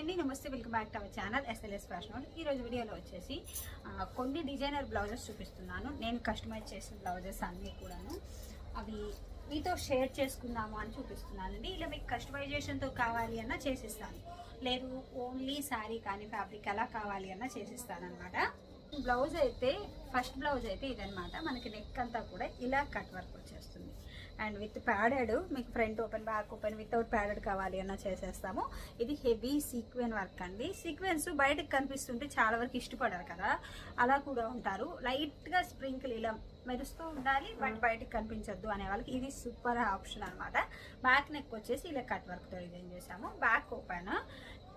అండి. నమస్తే welcome back to our channel SLS fashion ఈ రోజు వీడియోలో వచ్చేసి కొన్ని డిజైనర్ బ్లౌజెస్ చూపిస్తున్నాను. నేను కస్టమైజ్ చేసిన బ్లౌజెస్ అన్నీ కూడాను. అవి మీతో షేర్ చేసుకుందాము అని చూపిస్తున్నానండి. ఇలా మీకు కస్టమైజేషన్తో కావాలి అన్నా చేసిస్తాను. లేదు ఓన్లీ శారీ కానీ ఫ్యాబ్రిక్ ఎలా కావాలి అన్నా చేసిస్తాను అనమాట బ్లౌజ్ అయితే ఫస్ట్ బ్లౌజ్ అయితే ఇదనమాట మనకి నెక్ అంతా కూడా ఇలా కట్ వర్క్ వచ్చేస్తుంది. అండ్ విత్ ప్యాడెడ్ మీకు front open back open without padded కావాలి అన్న చేసేస్తాము. ఇది హెవీ సీక్వెన్ వర్క్ అండి. సీక్వెన్స్ బయటకు కనిపిస్తుంటే చాలా వరకు ఇష్టపడరు కదా. అలా కూడా ఉంటారు. లైట్గా స్ప్రింకిల్ ఇలా మెరుస్తూ ఉండాలి బట్ బయటకు కనిపించొద్దు అనే వాళ్ళకి ఇది సూపర్ ఆప్షన్ అనమాట బ్యాక్ నెక్ వచ్చేసి ఇలా కట్ వర్క్తో డిజైన్ చేసాము బ్యాక్ ఓపెన్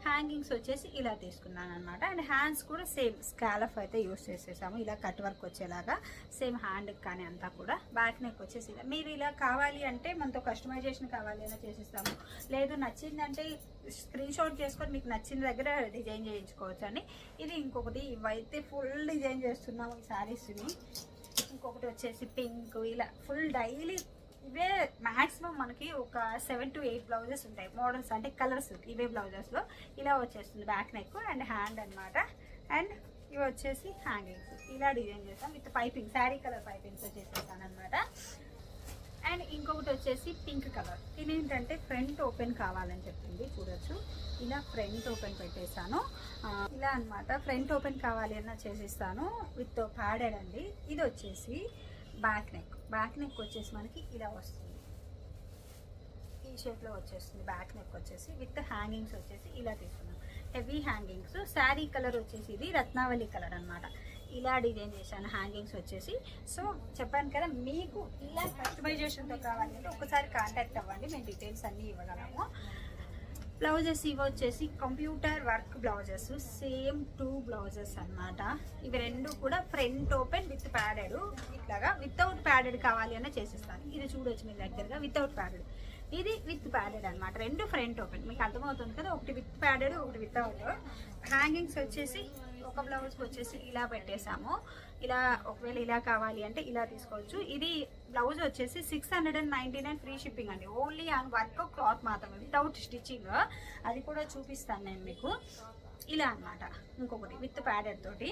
హ్యాంగింగ్స్ వచ్చేసి ఇలా తీసుకున్నాను అనమాట అండ్ హ్యాండ్స్ కూడా సేమ్ స్కాలఫ్ అయితే యూస్ చేసేసాము. ఇలా కట్ వర్క్ వచ్చేలాగా సేమ్ హ్యాండ్ కానీ అంతా కూడా. బ్యాక్ నెక్ వచ్చేసి ఇలా. మీరు ఇలా కావాలి అంటే మనతో కస్టమైజేషన్ కావాలి అలా చేసిస్తాము. లేదు నచ్చిందంటే స్క్రీన్ షాట్ చేసుకొని మీకు నచ్చిన దగ్గర డిజైన్ చేయించుకోవచ్చు అని. ఇది ఇంకొకటి ఇవైతే ఫుల్ డిజైన్ చేస్తున్నాము ఈ శారీస్ని. ఇంకొకటి వచ్చేసి పింక్. ఇలా ఫుల్ డైలీ ఇవే మాక్సిమం మనకి ఒక సెవెన్ టు ఎయిట్ బ్లౌజెస్ ఉంటాయి. మోడల్స్ అంటే కలర్స్ ఇవే బ్లౌజెస్లో ఇలా వచ్చేస్తుంది బ్యాక్ నెక్ అండ్ హ్యాండ్ అన్నమాట. అండ్ ఇవి వచ్చేసి హ్యాంగింగ్స్ ఇలా డిజైన్ చేస్తాం. With piping sari colour pipings వచ్చేసేస్తాను అనమాట అండ్ ఇంకొకటి వచ్చేసి పింక్ కలర్ ఇది ఏంటంటే ఫ్రంట్ ఓపెన్ కావాలని చెప్పింది. చూడొచ్చు. ఇలా ఫ్రంట్ ఓపెన్ పెట్టేశాను. ఇలా అన్నమాట. ఫ్రంట్ ఓపెన్ కావాలి అన్న చేసేస్తాను. విత్ ప్యాడెడ్ అండి ఇది వచ్చేసి బ్యాక్ నెక్. బ్యాక్ నెక్ వచ్చేసి మనకి ఇలా వస్తుంది. ఈ షేప్లో వచ్చేస్తుంది బ్యాక్ నెక్ వచ్చేసి విత్ హ్యాంగింగ్స్ వచ్చేసి ఇలా తీసుకున్నాం హెవీ హ్యాంగింగ్స్. శారీ కలర్ వచ్చేసి ఇది రత్నావళి కలర్ అన్నమాట. ఇలా డిజైన్ చేశాను హ్యాంగింగ్స్ వచ్చేసి. సో చెప్పాను కదా మీకు ఇలా కస్టమైజేషన్తో కావాలి అంటే ఒకసారి కాంటాక్ట్ అవ్వండి. మేము డీటెయిల్స్ అన్నీ ఇవ్వగలము. బ్లౌజెస్ ఇవి వచ్చేసి computer work blouses same two blouses అన్నమాట. ఇవి రెండు కూడా ఫ్రంట్ ఓపెన్ విత్ ప్యాడెడ్. ఇట్లాగా వితౌట్ ప్యాడెడ్ కావాలి అన్న చేసేస్తాను. ఇది చూడొచ్చు మీ దగ్గరగా వితౌట్ ప్యాడెడ్. ఇది విత్ ప్యాడెడ్ అన్నమాట. రెండు ఫ్రంట్ ఓపెన్. మీకు అర్థమవుతుంది కదా ఒకటి విత్ ప్యాడెడ్ ఒకటి వితౌట్. హ్యాంగింగ్స్ వచ్చేసి ఒక బ్లౌజ్కి వచ్చేసి ఇలా పెట్టేశాము ఇలా ఒకవేళ ఇలా కావాలి అంటే ఇలా తీసుకోవచ్చు. ఇది బ్లౌజ్ వచ్చేసి six hundred and ninety nine free shipping అండి. ఓన్లీ ఆన్ వర్క్ క్లాత్ మాత్రమే వితౌట్ స్టిచ్చింగ్ అది కూడా చూపిస్తాను నేను మీకు. ఇలా అన్నమాట. ఇంకొకటి విత్ ప్యాడెడ్ తోటి.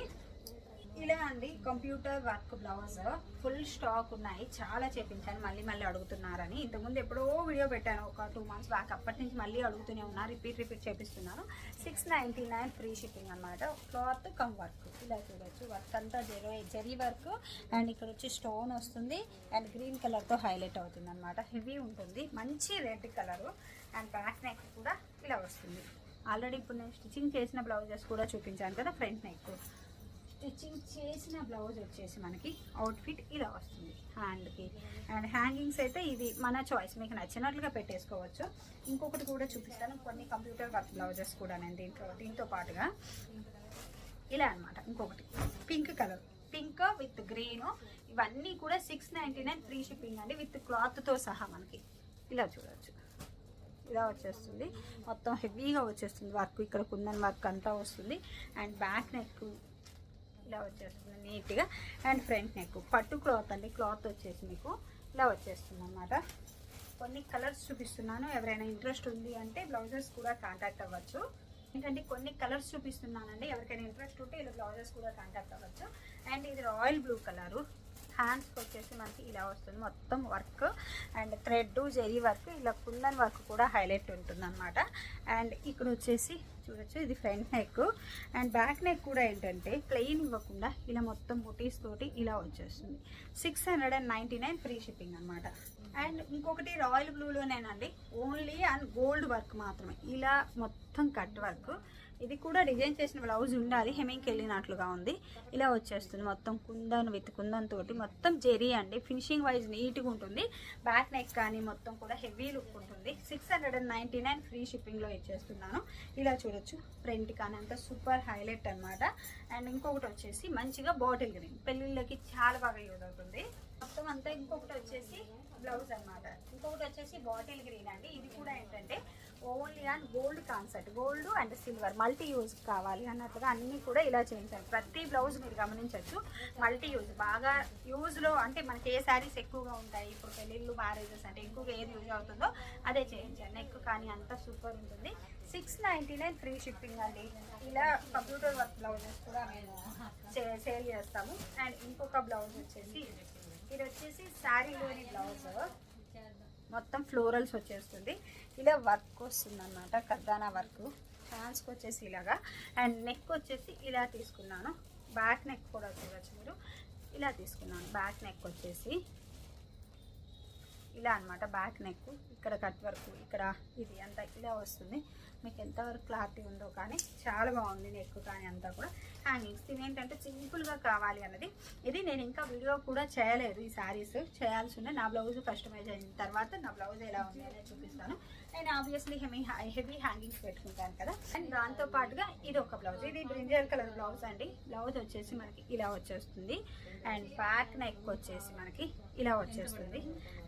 ఇలా అండి computer work blouse full stock ఉన్నాయి. చాలా చేపించాను మళ్ళీ మళ్ళీ అడుగుతున్నారని. ఇంతకుముందు ఎప్పుడో వీడియో పెట్టాను ఒక టూ మంత్స్ బ్యాక్ అప్పటి నుంచి మళ్ళీ అడుగుతూనే ఉన్నారు repeat repeat చేపిస్తున్నాను. Six ninety nine free shipping అనమాట క్లాత్ కమ్ వర్క్ ఇలా చూడొచ్చు. వర్క్ అంతా జెరీ జరీ వర్క్ అండ్ ఇక్కడ వచ్చి స్టోన్ వస్తుంది. అండ్ గ్రీన్ కలర్తో హైలైట్ అవుతుంది అనమాట హెవీ ఉంటుంది. మంచి red colour and back neck కూడా ఇలా వస్తుంది. ఆల్రెడీ ఇప్పుడు నేను స్టిచ్చింగ్ చేసిన బ్లౌజెస్ కూడా చూపించాను కదా ఫ్రంట్ నెక్ స్టిచ్చింగ్ చేసిన బ్లౌజ్ వచ్చేసి మనకి అవుట్ఫిట్ ఇలా వస్తుంది హ్యాండ్కి అండ్ హ్యాంగింగ్స్ అయితే ఇది మన చాయిస్ మీకు నచ్చినట్లుగా పెట్టేసుకోవచ్చు. ఇంకొకటి కూడా చూపిస్తాను. కొన్ని కంప్యూటర్ వర్క్ బ్లౌజెస్ కూడా నేను దీంట్లో దీంతో పాటుగా. ఇలా అన్నమాట. ఇంకొకటి. Pink colour pink with green ఇవన్నీ కూడా six ninety nine free shipping అండి విత్ క్లాత్తో సహా మనకి. ఇలా చూడవచ్చు ఇలా వచ్చేస్తుంది. మొత్తం హెవీగా వచ్చేస్తుంది వర్క్. ఇక్కడ కుందన్ వర్క్ అంతా వస్తుంది. అండ్ బ్యాక్ నెక్ ఇలా వచ్చేస్తుంది నీట్గా. అండ్ ఫ్రంట్ నెక్ పట్టు క్లాత్ అండి. క్లాత్ వచ్చేసి మీకు ఇలా వచ్చేస్తుంది అనమాట కొన్ని కలర్స్ చూపిస్తున్నాను. ఎవరైనా ఇంట్రెస్ట్ ఉంది అంటే బ్లౌజెస్ కూడా కాంటాక్ట్ అవ్వచ్చు. ఏంటంటే కొన్ని కలర్స్ చూపిస్తున్నానండి. ఎవరికైనా ఇంట్రెస్ట్ ఉంటే ఇలా బ్లౌజెస్ కూడా కాంటాక్ట్ అవ్వచ్చు. అండ్ ఇది రాయల్ బ్లూ కలరు. హ్యాండ్స్కి వచ్చేసి మనకి ఇలా వస్తుంది. మొత్తం work and thread zari work ఇలా కుందన్ వర్క్ కూడా హైలైట్ ఉంటుంది అనమాట అండ్ ఇక్కడ వచ్చేసి చూడొచ్చు ఇది front neck and back neck కూడా ఏంటంటే ప్లెయిన్ ఇవ్వకుండా ఇలా మొత్తం బుటీస్ తోటి ఇలా వచ్చేస్తుంది. Six hundred and ninety nine free shipping అనమాట అండ్ ఇంకొకటి రాయల్ బ్లూలోనేనండి ఓన్లీ అండ్ గోల్డ్ వర్క్ మాత్రమే. ఇలా మొత్తం కట్ వర్క్ ఇది కూడా డిజైన్ చేసిన బ్లౌజ్ ఉండాలి. హెమింగ్కి వెళ్ళినట్లుగా ఉంది. ఇలా వచ్చేస్తుంది మొత్తం కుందన్ విత్ కుందన్ తోటి. మొత్తం జెరీ అండి. ఫినిషింగ్ వైజ్ నీట్గా ఉంటుంది. బ్యాక్ నెక్ కానీ మొత్తం కూడా హెవీ లుక్ ఉంటుంది. Six hundred and ninety nine free షిప్పింగ్లో ఇచ్చేస్తున్నాను. ఇలా చూడొచ్చు. ప్రింట్ కానీ అంత సూపర్ హైలైట్ అనమాట అండ్ ఇంకొకటి వచ్చేసి మంచిగా బాటిల్ గ్రీన్ పెళ్ళిళ్ళకి చాలా బాగా యూజ్ అవుతుంది. మొత్తం అంతా ఇంకొకటి వచ్చేసి బ్లౌజ్ అనమాట ఇంకొకటి వచ్చేసి బాటిల్ గ్రీన్ అండి. ఇది కూడా ఏంటంటే only and gold concept. Gold and silver multi use కావాలి అన్నట్లుగా అన్నీ కూడా ఇలా చేయించాను ప్రతి బ్లౌజ్ మీరు గమనించవచ్చు మల్టీ యూజ్. బాగా యూజ్లో అంటే మనకి ఏ శారీస్ ఎక్కువగా ఉంటాయి ఇప్పుడు పెళ్ళిళ్ళు మ్యారేజెస్ అంటే ఎక్కువగా ఏది యూజ్ అవుతుందో అదే చేయించాను నెక్ కానీ అంతా సూపర్ ఉంటుంది. Six ninety nine free shipping అండి. ఇలా కంప్యూటర్ వర్క్ బ్లౌజెస్ కూడా మేము సేల్ చేస్తాము. అండ్ ఇంకొక బ్లౌజ్ వచ్చేసి ఇది వచ్చేసి శారీలోని బ్లౌజ్. మొత్తం ఫ్లోరల్స్ వచ్చేస్తుంది. ఇలా వర్క్ వస్తుంది అనమాట కర్దానా వర్క్. హ్యాండ్స్కి వచ్చేసి ఇలాగా. అండ్ నెక్ వచ్చేసి ఇలా తీసుకున్నాను. బ్యాక్ నెక్ కూడా చూడవచ్చు మీరు. ఇలా తీసుకున్నాను. బ్యాక్ నెక్ వచ్చేసి. ఇలా అనమాట బ్యాక్ నెక్ ఇక్కడ కట్ వర్క్ ఇక్కడ ఇది అంతా ఇలా వస్తుంది. మీకు ఎంతవరకు క్లారిటీ ఉందో కానీ చాలా బాగుంది నెక్ కానీ అంతా కూడా. హ్యాంగింగ్స్ ఇది ఏంటంటే సింపుల్గా కావాలి అన్నది. ఇది నేను ఇంకా వీడియో కూడా చేయలేదు ఈ శారీస్ చేయాల్సి ఉండే. నా బ్లౌజ్ కస్టమైజ్ అయిన తర్వాత నా బ్లౌజ్ ఎలా ఉంది అనేది చూపిస్తాను. నేను ఆబ్వియస్లీ హెవీ హెవీ హ్యాంగింగ్స్ పెట్టుకుంటాను కదా. అండ్ దాంతో పాటుగా ఇది ఒక బ్లౌజ్ ఇది బ్రింజల్ కలర్ బ్లౌజ్ అండి. బ్లౌజ్ వచ్చేసి మనకి ఇలా వచ్చేస్తుంది. అండ్ బ్యాక్ నెక్ వచ్చేసి మనకి ఇలా వచ్చేస్తుంది.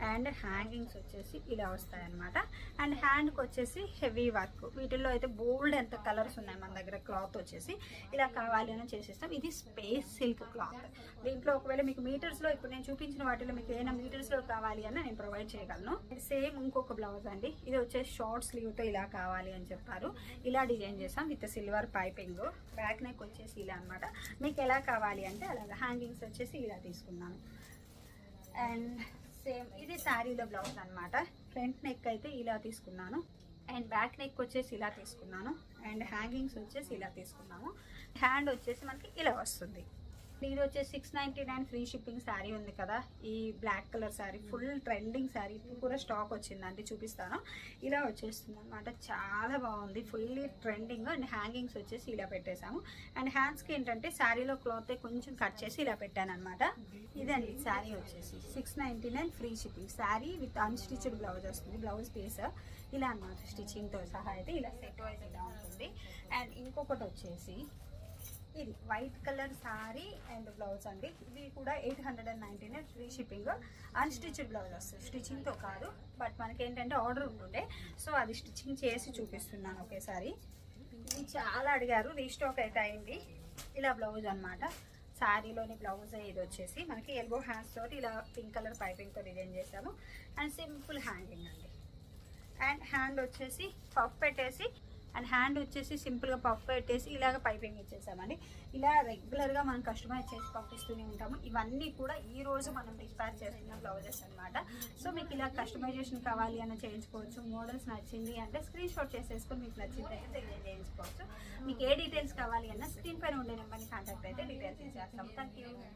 అండ్ హ్యాంగింగ్స్ వచ్చేసి ఇలా వస్తాయి అనమాట అండ్ హ్యాండ్కి వచ్చేసి హెవీ వర్క్ వీటిల్లో అయితే బోల్డ్ ఎంత కలర్స్ ఉన్నాయి మన దగ్గర? క్లాత్ వచ్చేసి ఇలా కావాలి అని చేసేస్తాం. ఇది స్పేస్ సిల్క్ క్లాత్ దీంట్లో ఒకవేళ మీకు మీటర్స్లో ఇప్పుడు నేను చూపించిన వాటిలో మీకు ఏమైనా మీటర్స్లో కావాలి అని నేను ప్రొవైడ్ చేయగలను. సేమ్ ఇంకొక బ్లౌజ్ అండి. ఇది వచ్చేసి షార్ట్ స్లీవ్తో ఇలా కావాలి అని చెప్పారు. ఇలా డిజైన్ చేసాం with silver piping. Back neck వచ్చేసి ఇలా అనమాట మీకు ఎలా కావాలి అంటే అలాగా. హ్యాంగింగ్స్ వచ్చేసి ఇలా తీసుకున్నాను. అండ్ సేమ్ ఇది శారీలో బ్లౌజ్ అనమాట ఫ్రంట్ నెక్ అయితే ఇలా తీసుకున్నాను. అండ్ బ్యాక్ నెక్ వచ్చేసి ఇలా తీసుకున్నాను. అండ్ హ్యాంగింగ్స్ వచ్చేసి ఇలా తీసుకున్నాము. హ్యాండ్ వచ్చేసి మనకి ఇలా వస్తుంది. ఇది వచ్చేసి six ninety nine free shipping sari ఉంది కదా. ఈ black colour sari full trending sari ఇప్పుడు కూడా స్టాక్ వచ్చిందండి చూపిస్తాను. ఇలా వచ్చేస్తుంది అనమాట చాలా బాగుంది. ఫుల్లీ ట్రెండింగ్ అండ్ హ్యాంగింగ్స్ వచ్చేసి ఇలా పెట్టేశాము. అండ్ హ్యాండ్స్కి ఏంటంటే శారీలో క్లాత్ కొంచెం కట్ చేసి ఇలా పెట్టాను అనమాట ఇదండి శారీ వచ్చేసి six ninety nine free shipping sari with unstitched blouse వస్తుంది. బ్లౌజ్ పీస్ ఇలా అనమాట స్టిచ్చింగ్తో సహా అయితే ఇలా సెట్ వైజ్ ఇలా ఉంటుంది. అండ్ ఇంకొకటి వచ్చేసి ఇది white colour sari and blouse అండి. ఇది కూడా eight hundred and ninety nine free shipping. Unstitched blouse వస్తుంది. స్టిచ్చింగ్తో కాదు బట్ మనకి ఏంటంటే ఆర్డర్ ఉంటుండే. సో అది స్టిచ్చింగ్ చేసి చూపిస్తున్నాను ఒకేసారి. ఇది చాలా అడిగారు రీస్టాక్ అయితే అయింది. ఇలా బ్లౌజ్ అనమాట శారీలోని బ్లౌజ్ ఇది వచ్చేసి. మనకి ఎల్బో హ్యాండ్స్ తోటి ఇలా పింక్ కలర్ పైపింగ్తో డిజైన్ చేశాము. అండ్ సింపుల్ హ్యాంగింగ్ అండి. అండ్ హ్యాండ్ వచ్చేసి పఫ్ పెట్టేసి అండ్ హ్యాండ్ వచ్చేసి సింపుల్గా పఫ్ పెట్టేసి ఇలాగ పైపింగ్ ఇచ్చేసామండి. ఇలా రెగ్యులర్గా మనం కస్టమైజ్ చేసి పంపిస్తూనే ఉంటాము. ఇవన్నీ కూడా ఈ రోజు మనం డిస్పాచ్ చేస్తున్న బ్లౌజెస్ అనమాట సో మీకు ఇలా కస్టమైజేషన్ కావాలి అని చేయించుకోవచ్చు. మోడల్స్ నచ్చింది అంటే స్క్రీన్ షాట్ చేసేసుకొని మీకు నచ్చింది అయితే చేయించుకోవచ్చు. మీకు ఏ డీటెయిల్స్ కావాలి అన్న స్క్రీన్ పైన ఉండే నెంబర్ని కాంటాక్ట్ అయితే డీటెయిల్స్ ఇచ్చేస్తాము. Thank you